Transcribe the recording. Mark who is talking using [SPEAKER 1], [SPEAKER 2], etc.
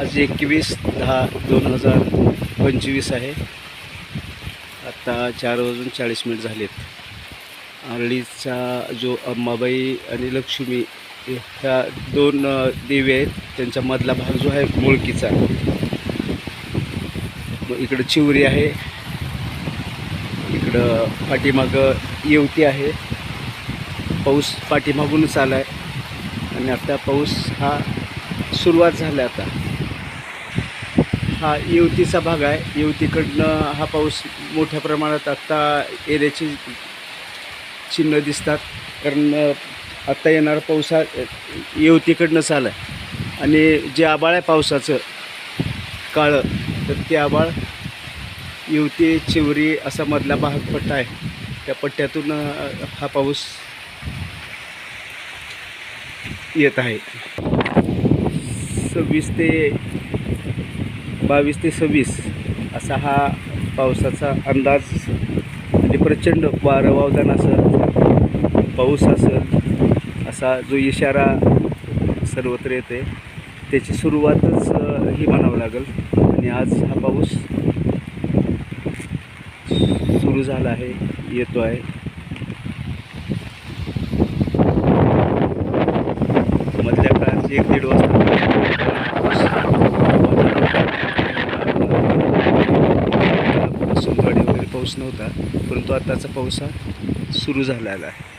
[SPEAKER 1] आज एकवीस दहा दोन हजार पंचवीस आहे. आत्ता चार वाजून चाळीस मिनिट झालेत. आरळीचा जो अंबाबाई आणि लक्ष्मी ह्या दोन देवी आहेत त्यांच्या मधला भाग जो आहे मुळकीचा. मग इकडं चिवरी आहे. इकडं पाठीमागं येवती आहे. पाऊस पाठीमागूनच आला आहे आणि आता पाऊस हा सुरुवात झाला आता. हा युवतीचा भाग आहे. युवतीकडनं हा पाऊस मोठ्या प्रमाणात आत्ता येण्याची चिन्ह दिसतात. कारण आत्ता येणारा पाऊस हा अ, आला आहे. आणि जे आबाळ आहे पावसाचं काळं तर ते आबाळ युवती चिवरी असा मधला भाग पट्टा आहे. त्या पट्ट्यातून हा पाऊस येत आहे. सव्वीस ते बावीस ते सव्वीस असा हा पावसाचा अंदाज म्हणजे प्रचंड वारं वावदान असं पाऊस असेल असा जो इशारा सर्वत्र येते त्याची सुरुवातच ही म्हणावं लागेल. आणि आज हा पाऊस सुरू झाला आहे येतो आहे. मधल्या काळात एक दीड वाजता पाऊस नव्हता परंतु आत्ताचा पाऊस हा सुरू झालेला आहे.